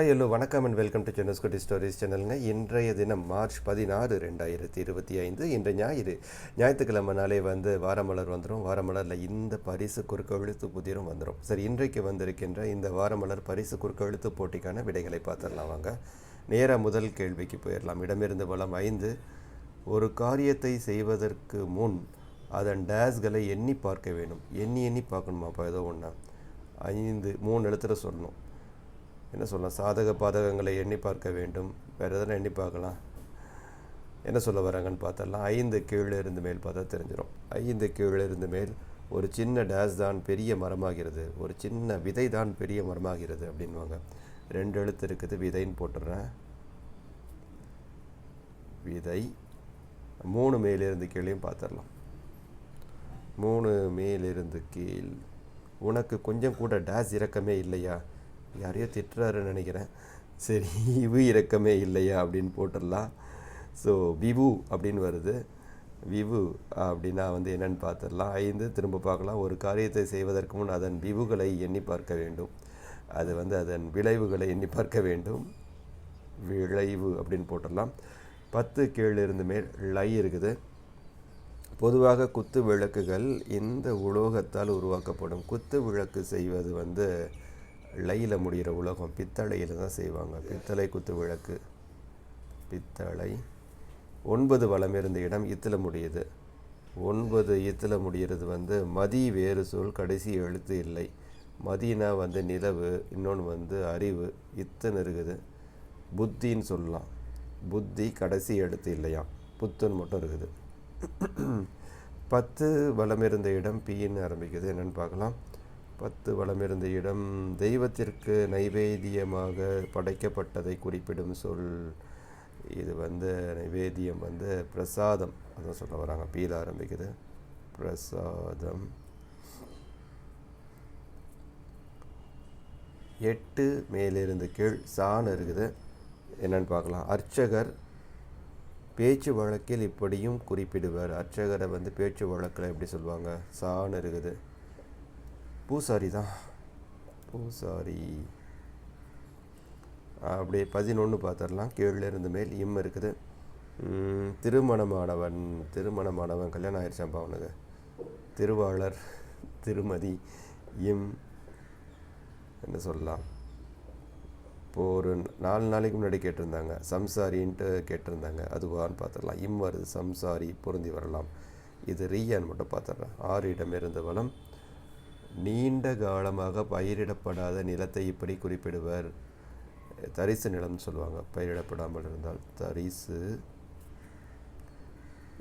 Hello வணக்கம் and welcome to சென்னஸ்குட்டி stories சேனலுங்க இன்றைய தினம் மார்ச் பதினாறு ரெண்டாயிரத்தி இருபத்தி ஐந்து இன்று ஞாயிறு. ஞாயிற்றுக்கிழமை நாளே வந்து வாரமலர் வந்துடும் வாரமலரில் இந்த பரிசு குறுக்கெழுத்து புதிரும் வந்துடும் சரி இன்றைக்கு வந்திருக்கின்ற இந்த வாரமலர் பரிசு குறுக்கெழுத்து போட்டிக்கான விடைகளை பார்த்துடலாம் வாங்க. நேராக முதல் கேள்விக்கு போயிடலாம். இடமிருந்து வளம் ஐந்து. ஒரு காரியத்தை செய்வதற்கு முன் அதன் டேஸ்களை எண்ணி பார்க்க வேணும் எண்ணி எண்ணி பார்க்கணுமாப்பா? ஏதோ ஒன்றா ஐந்து மூணு எழுத்துல சொல்லணும். என்ன சொல்லலாம் சாதக பாதகங்களை எண்ணி பார்க்க வேண்டும். வேறு எதனா எண்ணி பார்க்கலாம். என்ன சொல்ல வராங்கன்னு பார்த்தரலாம் ஐந்து கீழே இருந்து மேல் பார்த்தா தெரிஞ்சிடும் ஐந்து கீழே இருந்து மேல் ஒரு சின்ன டேஸ் தான் பெரிய மரமாகிறது. ஒரு சின்ன விதை தான் பெரிய மரமாகிறது அப்படின்வாங்க ரெண்டு எழுத்து இருக்குது. விதைன்னு போட்டுடுறேன். விதை. மூணு மேலிருந்து கீழேயும் பார்த்துடலாம். மூணு மேலிருந்து கீழ். உனக்கு கொஞ்சம் கூட டேஸ் இறக்கமே இல்லையா? யாரையோ திட்டுறாருன்னு நினைக்கிறேன். சரி இவு இறக்கமே இல்லையா அப்படின்னு போட்டுடலாம். ஸோ விவு அப்படின்னு வருது. விவு அப்படின்னா வந்து என்னன்னு பார்த்துடலாம். ஐந்து திரும்ப பார்க்கலாம். ஒரு காரியத்தை செய்வதற்கு முன் அதன் விவுகளை எண்ணி பார்க்க வேண்டும். அது வந்து அதன் விளைவுகளை எண்ணி பார்க்க வேண்டும். விளைவு அப்படின்னு போட்டுடலாம். பத்து கீழே இருந்து மேல் லை இருக்குது. பொதுவாக குத்து விளக்குகள் இந்த உலோகத்தால் உருவாக்கப்படும். குத்து விளக்கு செய்வது வந்து லையில் முடிகிற உலகம் பித்தளையில் தான் செய்வாங்க. பித்தளை குத்து விளக்கு. பித்தளை. ஒன்பது வளம் இருந்த இடம் இத்தில் முடியுது. ஒன்பது இத்தில் முடிகிறது வந்து மதி வேறு சொல் கடைசி எழுத்து இல்லை. மதினா வந்து நிலவு இன்னொன்று வந்து அறிவு இத்தனை இருக்குது. புத்தின்னு சொல்லலாம். புத்தி கடைசி எழுத்து இல்லையா புத்துன்னு மட்டும் இருக்குது. பத்து வளம் இருந்த இடம் பின்னு ஆரம்பிக்குது. என்னென்னு பார்க்கலாம். பத்து வளம் இருந்த இடம் தெய்வத்திற்கு நைவேத்தியமாக படைக்கப்பட்டதை குறிப்பிடும் சொல். இது வந்து நைவேத்தியம் வந்து பிரசாதம். அதான் சொல்ல வராங்க. பீல ஆரம்பிக்குது. பிரசாதம். எட்டு மேலிருந்து கீழ் சாணம் இருக்குது. என்னன்னு பார்க்கலாம். அர்ச்சகர் பேச்சு வழக்கில் இப்படியும் குறிப்பிடுவார். அர்ச்சகரை வந்து பேச்சு வழக்கில் எப்படி சொல்லுவாங்க? சாணம் இருக்குது. பூசாரி தான் பூசாரி. அப்படியே பதினொன்று பார்த்துடலாம் கீழே இருந்து மேல் இம் இருக்குது. திருமணமானவன் திருமணமானவன் கல்யாணம் ஆயிடுச்சாப்பா அவனுக்கு. திருவாளர் திருமதி இம் என்ன சொல்லலாம். இப்போது ஒரு நாலு நாளைக்கு முன்னாடி கேட்டிருந்தாங்க. சம்சாரின்ட்டு கேட்டிருந்தாங்க. அதுவான்னு பார்த்துடலாம் இம் வருது. சம்சாரி பொருந்தி வரலாம். இது ரீயான்னு மட்டும் பார்த்துட்றேன் ஆறு இடமிருந்து இருந்த வளம் நீண்ட காலமாக பயிரிடப்படாத நிலத்தை இப்படி குறிப்பிடுவர். தரிசு நிலம்னு சொல்லுவாங்க பயிரிடப்படாமல் இருந்தால். தரிசு.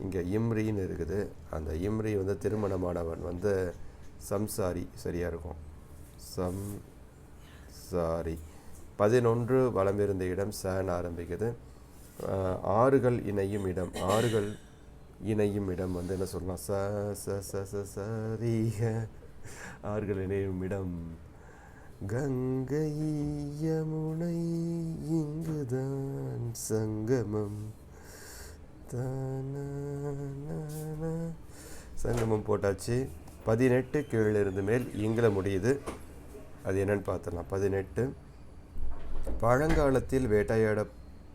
இங்கே இம்ரின்னு இருக்குது. அந்த இம்ரி வந்து திருமணமானவன் வந்து சம்சாரி சரியாக இருக்கும். சம் சாரி பதினொன்று வளம் இருந்த இடம் சேன் ஆரம்பிக்குது. ஆறுகள் இணையும் இடம். ஆறுகள் இணையும் இடம் வந்து என்ன சொல்லலாம்? ச ச ச ச சரீக ஆறுகள் இணையும் இடம் கங்கை யமுனை இங்குதான் சங்கமம். சங்கமம் போட்டாச்சு. பதினெட்டு கீழிருந்து மேல் இங்கில முடியுது. அது என்னன்னு பார்த்துடலாம். பதினெட்டு. பழங்காலத்தில் வேட்டையாட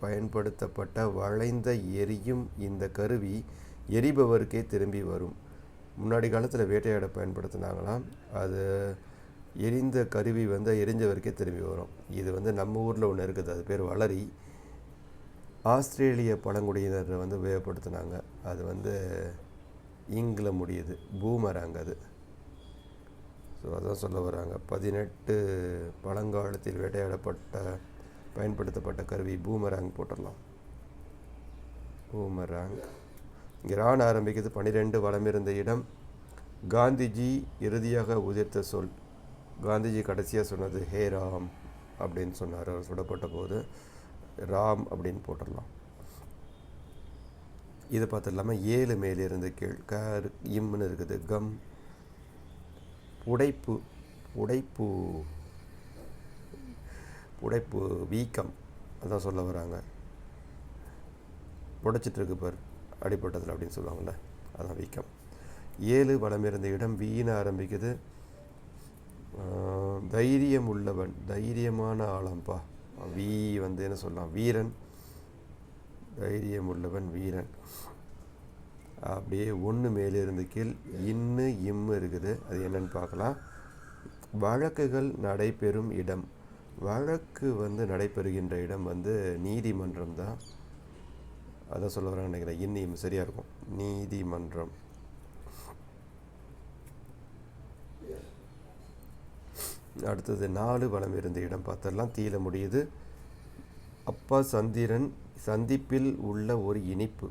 பயன்படுத்தப்பட்ட வளைந்த எரியும் இந்த கருவி எரிபவருக்கே திரும்பி வரும். முன்னாடி காலத்தில் வேட்டையாட பயன்படுத்தினாங்களாம். அது எரிந்த கருவி வந்து எரிஞ்ச வரைக்கும் திரும்பி வரும். இது வந்து நம்ம ஊரில் ஒன்று இருக்குது. அது பேர் வளரி. ஆஸ்திரேலிய பழங்குடியினர் வந்து உபயோகப்படுத்தினாங்க. அது வந்து இங்கில் முடியுது. பூமராங்க அது. ஸோ அதான் சொல்ல வராங்க பதினெட்டு பழங்காலத்தில் வேட்டையாடப்பட்ட பயன்படுத்தப்பட்ட கருவி பூமராங் போட்டுடலாம். பூமராங். கிரான் ஆரம்பிக்கிறது பனிரெண்டு பன்னிரெண்டு வளம் இருந்த இடம். காந்திஜி இறுதியாக உதிர்த்த சொல். காந்திஜி கடைசியாக சொன்னது ஹே ராம் அப்படின்னு சொன்னார். அவர் சுடப்பட்ட போது ராம் அப்படின்னு போட்டுடலாம். இது பார்த்து இல்லாமல் ஏழு மேலிருந்து கீழ். கர் இம்னு இருக்குது. கம். உடைப்பு உடைப்பு உடைப்பு வீக்கம். அதான் சொல்ல வராங்க. உடைச்சிட்ருக்கு பாரு. அடிப்பட்டதில் அப்படின்னு சொல்லுவாங்கள்ல அதான் வீக்கம். ஏழு வளம் இருந்த இடம் வீண ஆரம்பிக்குது. தைரியம் உள்ளவன் தைரியமான ஆளம்பா வீ வந்து என்ன சொல்லலாம்? வீரன். தைரியம் உள்ளவன் வீரன். அப்படியே ஒன்று மேலிருந்து கீழ் இன்னு இம்மு இருக்குது. அது என்னன்னு பார்க்கலாம். வழக்குகள் நடைபெறும் இடம். வழக்கு வந்து நடைபெறுகின்ற இடம் வந்து நீதிமன்றம் தான். அதை சொல்ல வரேன் நினைக்கிறேன். இன்னு சரியாக இருக்கும் நீதிமன்றம். அடுத்தது நாலு வளம் இருந்த இடம் பார்த்தெல்லாம் தீல முடியுது. அப்பா சந்திரன் சந்திப்பில் உள்ள ஒரு இனிப்பு.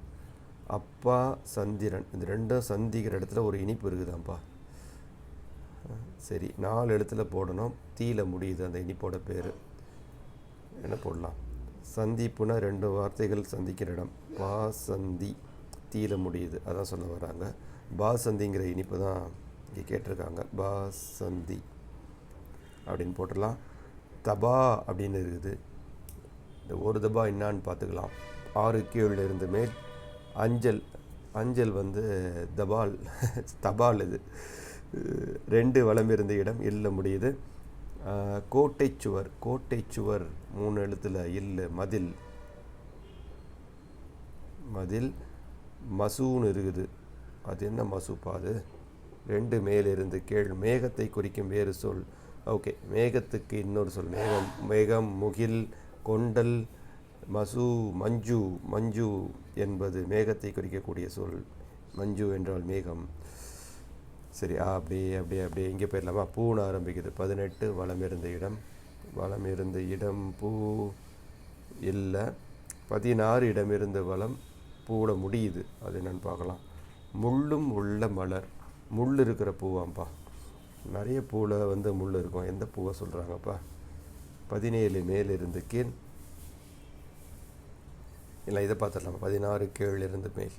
அப்பா சந்திரன். இந்த ரெண்டும் சந்திக்கிற இடத்துல ஒரு இனிப்பு இருக்குதாம்ப்பா சரி நாலு இடத்துல போடணும். தீல முடியுது அந்த இனிப்போட பேர். என்ன போடலாம்? சந்திப்புனா ரெண்டு வார்த்தைகள் சந்திக்கிற இடம். பாசந்தி தீல முடியுது. அதான் சொல்ல வராங்க. பாசந்திங்கிற இனிப்பு தான் இங்கே கேட்டிருக்காங்க. பாசந்தி அப்படின்னு போட்டுடலாம். தபா அப்படின்னு இருக்குது. இந்த ஒரு தபா என்னான்னு பார்த்துக்கலாம். ஆறு கீழில் இருந்து மேல். அஞ்சல் அஞ்சல் வந்து தபால் தபால் இது. ரெண்டு வளம் இருந்த இடம். இல்லை முடியுது. கோட்டை சுவர் கோட்டை சுவர் மூணு எழுத்தில் இல்லை மதில். மதில் மசூன்னு இருக்குது. அது என்ன மசூப்பா அது? ரெண்டு மேலிருந்து கீழ். மேகத்தை குறிக்கும் வேறு சொல். ஓகே மேகத்துக்கு இன்னொரு சொல். மேகம் மேகம் முகில் கொண்டல் மசு மஞ்சு மஞ்சு என்பது மேகத்தை குறிக்கக்கூடிய சொல். மஞ்சு என்றால் மேகம். சரி அப்படியே அப்படியே அப்படியே இங்கே போயிடலாமா? பூன்னு ஆரம்பிக்குது. பதினெட்டு வளம் இருந்த இடம். வளம் இருந்த இடம் பூ இல்லை. பதினாறு இடம் இருந்த வளம் பூட முடியுது. அது என்னன்னு பார்க்கலாம். முள்ளும் உள்ள மலர். முள் இருக்கிற பூவாம்ப்பா. நிறைய பூவில் வந்து முள் இருக்கும். எந்த பூவை சொல்கிறாங்கப்பா பதினேழு மேலிருந்து கீழ். இல்லை இதை பார்த்துடலாம்? பதினாறு கீழ் இருந்து மேல்.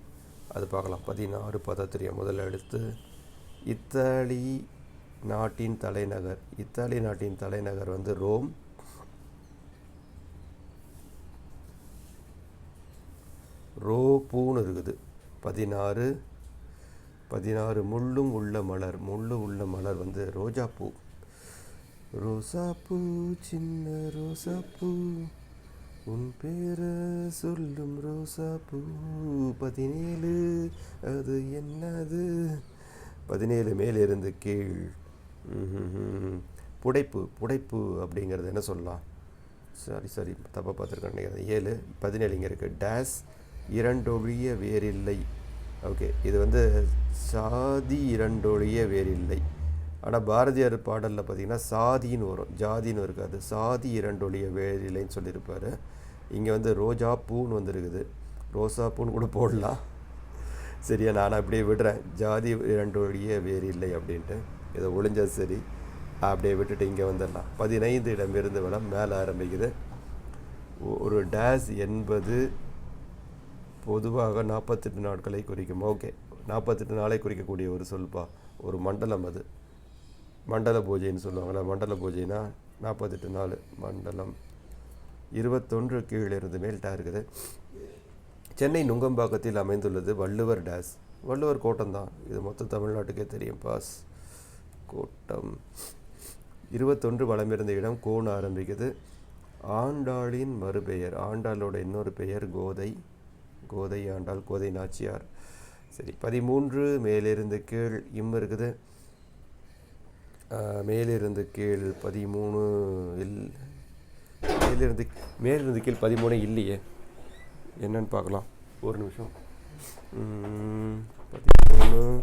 அது பார்க்கலாம். பதினாறு பதத்திரிய முதல்ல எடுத்து இத்தாலி நாட்டின் தலைநகர் இத்தாலி நாட்டின் தலைநகர் வந்து ரோம். ரோ பூன்னு இருக்குது. பதினாறு பதினாறு முள்ளும் உள்ள மலர் முள்ளு உள்ள மலர் வந்து ரோஜா பூ. ரோசா பூ சின்ன ரோசா பூ. உன் பேரை சொல்லும் ரோசா பூ. பதினேழு அது என்னது? பதினேழு மேலிருந்து கீழ். புடைப்பு புடைப்பு அப்படிங்கிறது என்ன சொல்லலாம்? சாரி சரி. தப்பாக பார்த்துருக்கேன் நினைக்கிறேன். ஏழு பதினேழு இங்கே இருக்குது டேஸ் இரண்டொழிய வேறில்லை. ஓகே இது வந்து சாதி இரண்டொழிய வேறில்லை. ஆனால் பாரதியார் பாடலில் பார்த்தீங்கன்னா சாதின்னு வரும். ஜாதின்னு இருக்காது. சாதி இரண்டொழிய வேறில்லைன்னு சொல்லியிருப்பார். இங்கே வந்து ரோஜா பூன்னு வந்துருக்குது. ரோசா பூன்னு கூட போடலாம். சரியா நான் அப்படியே விடுறேன். ஜாதி இரண்டொழிய வேறு இல்லை அப்படின்ட்டு. இதை ஒளிஞ்சது சரி. அப்படியே விட்டுட்டு இங்கே வந்துடலாம். பதினைந்து இடமிருந்து வளம் மேலே ஆரம்பிக்குது. ஒரு டேஸ் என்பது பொதுவாக நாற்பத்தெட்டு நாட்களை குறிக்கும். ஓகே. நாற்பத்தெட்டு நாளை குறிக்கக்கூடிய ஒரு சொல்பா ஒரு மண்டலம் அது. மண்டல பூஜைன்னு சொல்லுவாங்களா மண்டல பூஜைனா நாற்பத்தெட்டு நாள் மண்டலம். இருபத்தொன்று கீழே இருந்து மேல்ட்டாக இருக்குது. சென்னை நுங்கம்பாக்கத்தில் அமைந்துள்ளது வள்ளுவர் டேஸ். வள்ளுவர் கோட்டம் தான் இது மொத்தம் தமிழ்நாட்டுக்கே தெரியும். பாஸ். கோட்டம். இருபத்தொன்று வளமிருந்த இடம் கோன் ஆரம்பிக்குது. ஆண்டாளின் மறுபெயர். ஆண்டாளோட இன்னொரு பெயர் கோதை. கோதை ஆண்டாள் கோதை நாச்சியார். சரி பதிமூன்று மேலிருந்து கீழ் இம் இருக்குது. மேலிருந்து கீழ் பதிமூணு இல் மேலிருந்து மேலிருந்து கீழ் பதிமூணு இல்லையே. என்னன்னு பார்க்கலாம். ஒரு நிமிஷம். பதிமூணு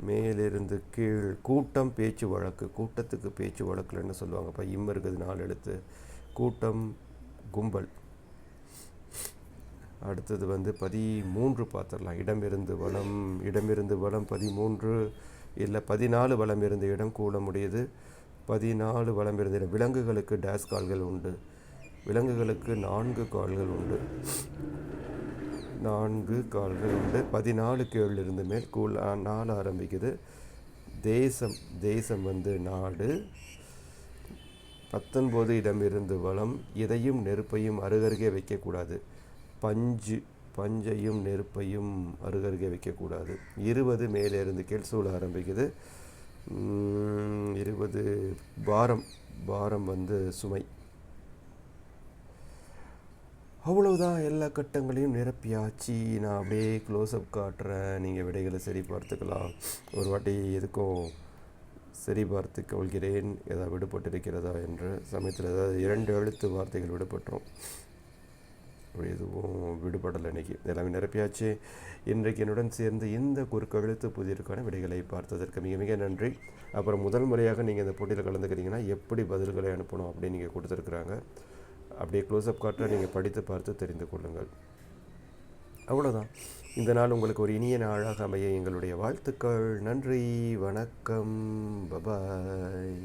மேலிருந்து கீழ். கூட்டம் பேச்சு வழக்கு. கூட்டத்துக்கு பேச்சு வழக்கில் என்ன சொல்லுவாங்கப்பா. இம் இருக்குது நாலு எழுத்து. கூட்டம் கும்பல். அடுத்தது வந்து பதிமூன்று பார்த்துடலாம். இடமிருந்து வளம் இடமிருந்து வளம் பதிமூன்று. இல்லை பதினாலு வளம் இருந்த இடம் கூட முடியுது பதினாலு வளம் இருந்த இடம். விலங்குகளுக்கு டேஸ் கால்கள் உண்டு. விலங்குகளுக்கு நான்கு கால்கள் உண்டு. நான்கு கால்கள் உண்டு. பதினாலு கீழ் இருந்து மேல் கூழ் நாள் ஆரம்பிக்குது. தேசம் தேசம் வந்து நாடு. பத்தொன்பது இடமிருந்து வளம். இதையும் நெருப்பையும் அருகருகே வைக்கக்கூடாது. பஞ்சு பஞ்சையும் நெருப்பையும் அருகருகே வைக்கக்கூடாது. இருபது மேலே இருந்து கீழ் சூழ ஆரம்பிக்குது. இருபது பாரம் பாரம் வந்து சுமை. அவ்வளவுதான் எல்லா கட்டங்களையும் நிரப்பியாச்சு. நான் அப்படியே க்ளோஸ்அப் காட்டுறேன். நீங்கள் விடைகளை சரி பார்த்துக்கலாம். ஒரு வாட்டி எதுக்கும் சரி பார்த்து கொள்கிறேன். ஏதாவது விடுபட்டிருக்கிறதா என்று சமயத்தில் ஏதாவது இரண்டு எழுத்து வார்த்தைகள் விடுபட்டுரும் எதுவும் விடுபடலை இன்றைக்கி எல்லாமே நிரப்பியாச்சு. இன்றைக்கு என்னுடன் சேர்ந்து இந்த குறுக்கெழுத்து புதிருக்கான விடைகளை பார்த்ததற்கு மிக மிக நன்றி. அப்புறம் முதல் முறையாக நீங்கள் இந்த போட்டியில் கலந்துக்கிறீங்கன்னா எப்படி பதில்களை அனுப்பணும் அப்படின்னு நீங்கள் கொடுத்துருக்குறாங்க. அப்படியே க்ளோஸ்அப் காட்ட நீங்கள் படித்து பார்த்து தெரிந்து கொள்ளுங்கள். அவ்வளோதான் இந்த நாள் உங்களுக்கு ஒரு இனிய நாளாக அமைய எங்களுடைய வாழ்த்துக்கள். நன்றி வணக்கம் பபாய்